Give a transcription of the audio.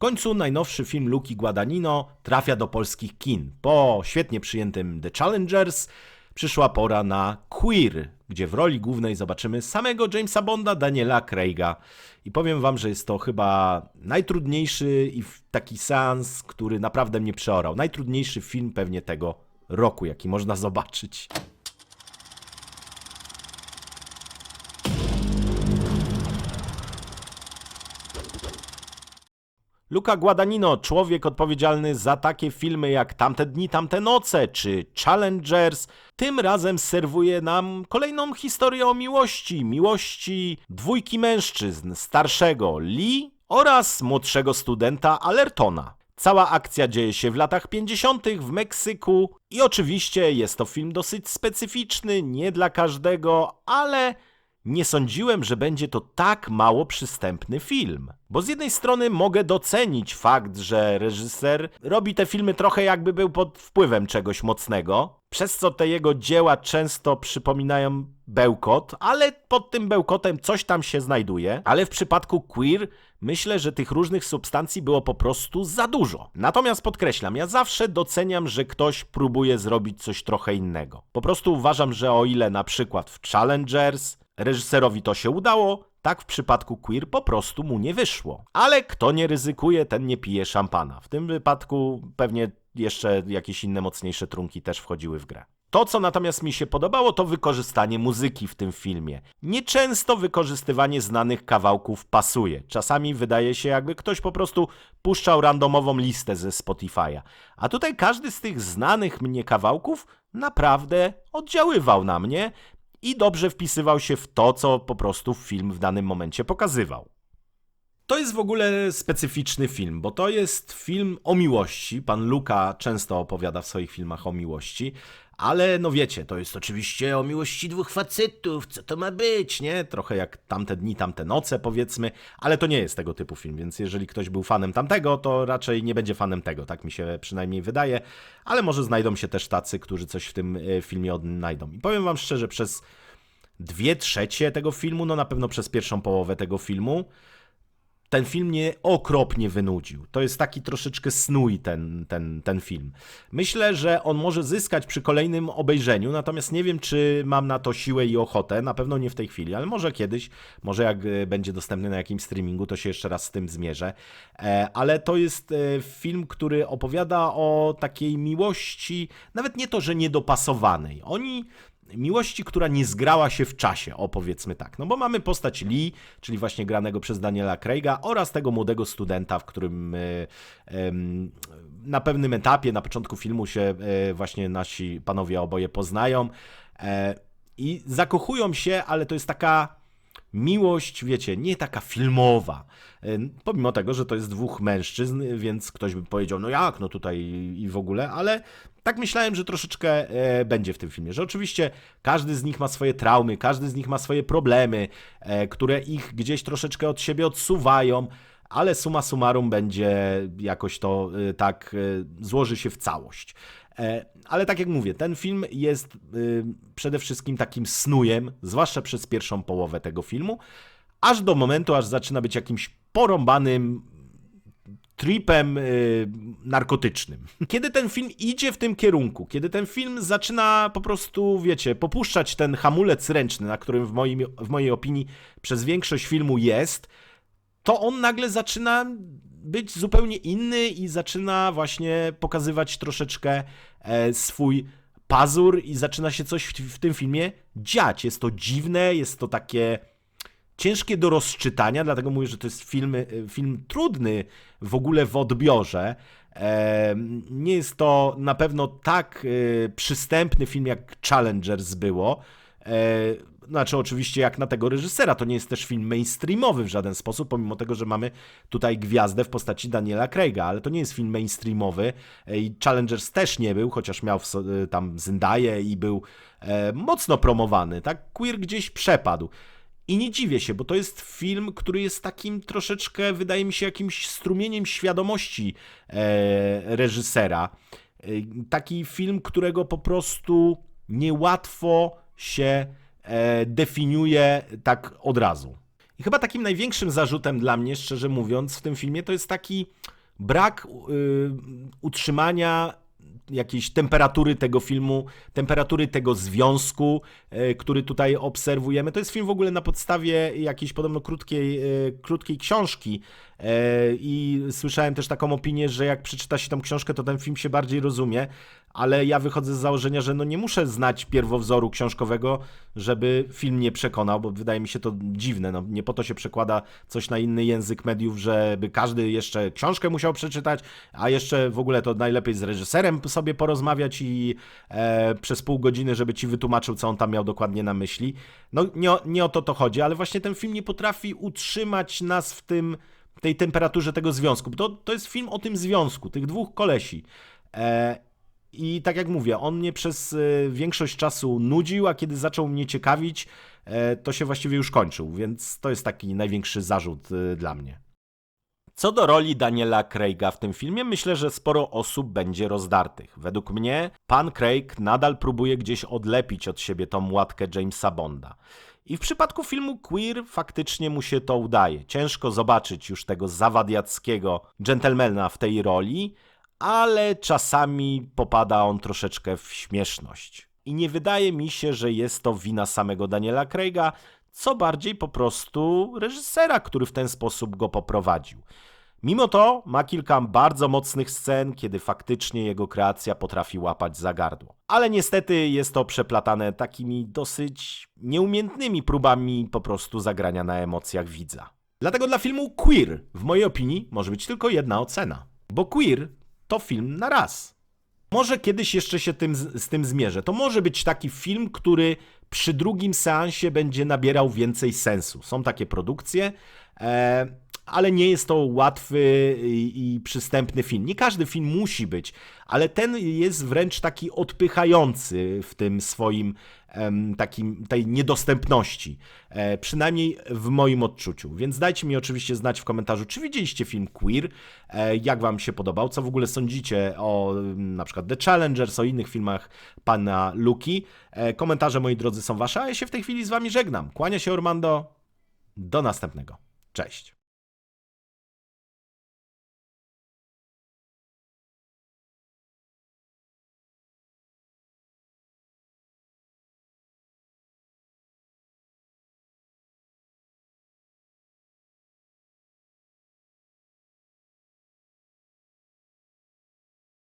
końcu najnowszy film Luki Guadagnino trafia do polskich kin. Po świetnie przyjętym The Challengers przyszła pora na Queer, gdzie w roli głównej zobaczymy samego Jamesa Bonda, Daniela Craiga. I powiem wam, że jest to chyba najtrudniejszy i taki seans, który naprawdę mnie przeorał. Najtrudniejszy film pewnie tego roku, jaki można zobaczyć. Luca Guadagnino, człowiek odpowiedzialny za takie filmy jak Tamte dni, tamte noce czy Challengers, tym razem serwuje nam kolejną historię o miłości. Miłości dwójki mężczyzn, starszego Lee oraz młodszego studenta Alertona. Cała akcja dzieje się w latach 50. w Meksyku i oczywiście jest to film dosyć specyficzny, nie dla każdego, ale nie sądziłem, że będzie to tak mało przystępny film. Bo z jednej strony mogę docenić fakt, że reżyser robi te filmy trochę jakby był pod wpływem czegoś mocnego, przez co te jego dzieła często przypominają bełkot, ale pod tym bełkotem coś tam się znajduje. Ale w przypadku queer myślę, że tych różnych substancji było po prostu za dużo. Natomiast podkreślam, ja zawsze doceniam, że ktoś próbuje zrobić coś trochę innego. Po prostu uważam, że o ile na przykład w Challengers reżyserowi to się udało, tak w przypadku queer po prostu mu nie wyszło. Ale kto nie ryzykuje, ten nie pije szampana. W tym wypadku pewnie jeszcze jakieś inne mocniejsze trunki też wchodziły w grę. To, co natomiast mi się podobało, to wykorzystanie muzyki w tym filmie. Nieczęsto wykorzystywanie znanych kawałków pasuje. Czasami wydaje się, jakby ktoś po prostu puszczał randomową listę ze Spotify'a. A tutaj każdy z tych znanych mnie kawałków naprawdę oddziaływał na mnie i dobrze wpisywał się w to, co po prostu film w danym momencie pokazywał. To jest w ogóle specyficzny film, bo to jest film o miłości. Pan Luka często opowiada w swoich filmach o miłości, ale no wiecie, to jest oczywiście o miłości dwóch facetów, co to ma być, nie? Trochę jak tamte dni, tamte noce, powiedzmy, ale to nie jest tego typu film, więc jeżeli ktoś był fanem tamtego, to raczej nie będzie fanem tego, tak mi się przynajmniej wydaje, ale może znajdą się też tacy, którzy coś w tym e, filmie odnajdą. I powiem wam szczerze, przez dwie trzecie tego filmu, no na pewno przez pierwszą połowę tego filmu, ten film mnie okropnie wynudził. To jest taki troszeczkę snój ten, ten, ten film. Myślę, że on może zyskać przy kolejnym obejrzeniu, natomiast nie wiem, czy mam na to siłę i ochotę. Na pewno nie w tej chwili, ale może kiedyś, może jak e, będzie dostępny na jakimś streamingu, to się jeszcze raz z tym zmierzę. E, Ale to jest e, film, który opowiada o takiej miłości, nawet nie to, że niedopasowanej. Oni miłości, która nie zgrała się w czasie, o powiedzmy tak. No bo mamy postać Lee, czyli właśnie granego przez Daniela Craiga oraz tego młodego studenta, w którym e, na pewnym etapie, na początku filmu się e, właśnie nasi panowie oboje poznają e, i zakochują się, ale to jest taka miłość, wiecie, nie taka filmowa. Pomimo tego, że to jest dwóch mężczyzn, więc ktoś by powiedział, no jak, no tutaj i w ogóle, ale tak myślałem, że troszeczkę e, będzie w tym filmie, że oczywiście każdy z nich ma swoje traumy, każdy z nich ma swoje problemy, e, które ich gdzieś troszeczkę od siebie odsuwają, ale suma summarum będzie jakoś to e, tak e, złoży się w całość. E, Ale tak jak mówię, ten film jest y, przede wszystkim takim snujem, zwłaszcza przez pierwszą połowę tego filmu, aż do momentu, aż zaczyna być jakimś porąbanym tripem y, narkotycznym. Kiedy ten film idzie w tym kierunku, kiedy ten film zaczyna po prostu, wiecie, popuszczać ten hamulec ręczny, na którym w, moim, w mojej opinii przez większość filmu jest, to on nagle zaczyna być zupełnie inny i zaczyna właśnie pokazywać troszeczkę e, swój pazur i zaczyna się coś w, w tym filmie dziać. Jest to dziwne, jest to takie ciężkie do rozczytania, dlatego mówię, że to jest film, film trudny w ogóle w odbiorze. E, Nie jest to na pewno tak e, przystępny film jak Challengers było. E, Znaczy, oczywiście, jak na tego reżysera, to nie jest też film mainstreamowy w żaden sposób, pomimo tego, że mamy tutaj gwiazdę w postaci Daniela Craiga, ale to nie jest film mainstreamowy e, i Challengers też nie był, chociaż miał e, tam Zendaję i był e, mocno promowany, tak? Queer gdzieś przepadł. I nie dziwię się, bo to jest film, który jest takim troszeczkę, wydaje mi się, jakimś strumieniem świadomości e, reżysera. E, taki film, którego po prostu niełatwo się e, definiuje tak od razu. I chyba takim największym zarzutem dla mnie, szczerze mówiąc, w tym filmie to jest taki brak y, utrzymania jakiejś temperatury tego filmu, temperatury tego związku, e, który tutaj obserwujemy. To jest film w ogóle na podstawie jakiejś podobno krótkiej, e, krótkiej książki e, i słyszałem też taką opinię, że jak przeczyta się tą książkę, to ten film się bardziej rozumie, ale ja wychodzę z założenia, że no nie muszę znać pierwowzoru książkowego, żeby film mnie przekonał, bo wydaje mi się to dziwne. No, nie po to się przekłada coś na inny język mediów, żeby każdy jeszcze książkę musiał przeczytać, a jeszcze w ogóle to najlepiej z reżyserem sobie porozmawiać i e, przez pół godziny, żeby ci wytłumaczył, co on tam miał dokładnie na myśli. No nie, nie o to to chodzi, ale właśnie ten film nie potrafi utrzymać nas w tym tej temperaturze tego związku. To, to jest film o tym związku, tych dwóch kolesi. E, i tak jak mówię, on mnie przez e, większość czasu nudził, a kiedy zaczął mnie ciekawić, e, to się właściwie już kończył, więc to jest taki największy zarzut e, dla mnie. Co do roli Daniela Craiga w tym filmie, myślę, że sporo osób będzie rozdartych. Według mnie pan Craig nadal próbuje gdzieś odlepić od siebie tą łatkę Jamesa Bonda. I w przypadku filmu Queer faktycznie mu się to udaje. Ciężko zobaczyć już tego zawadiackiego dżentelmena w tej roli, ale czasami popada on troszeczkę w śmieszność. I nie wydaje mi się, że jest to wina samego Daniela Craiga, co bardziej po prostu reżysera, który w ten sposób go poprowadził. Mimo to ma kilka bardzo mocnych scen, kiedy faktycznie jego kreacja potrafi łapać za gardło. Ale niestety jest to przeplatane takimi dosyć nieumiejętnymi próbami po prostu zagrania na emocjach widza. Dlatego dla filmu Queer, w mojej opinii, może być tylko jedna ocena. Bo Queer to film na raz. Może kiedyś jeszcze się tym, z tym zmierzę. To może być taki film, który przy drugim seansie będzie nabierał więcej sensu. Są takie produkcje, e, ale nie jest to łatwy i, przystępny film. Nie każdy film musi być, ale ten jest wręcz taki odpychający w tym swoim takim, tej niedostępności. E, przynajmniej w moim odczuciu. Więc dajcie mi oczywiście znać w komentarzu, czy widzieliście film Queer, e, jak wam się podobał, co w ogóle sądzicie o mm, na przykład The Challengers, o innych filmach pana Luki. E, komentarze, moi drodzy, są wasze, a ja się w tej chwili z wami żegnam. Kłania się Ormando. Do następnego. Cześć.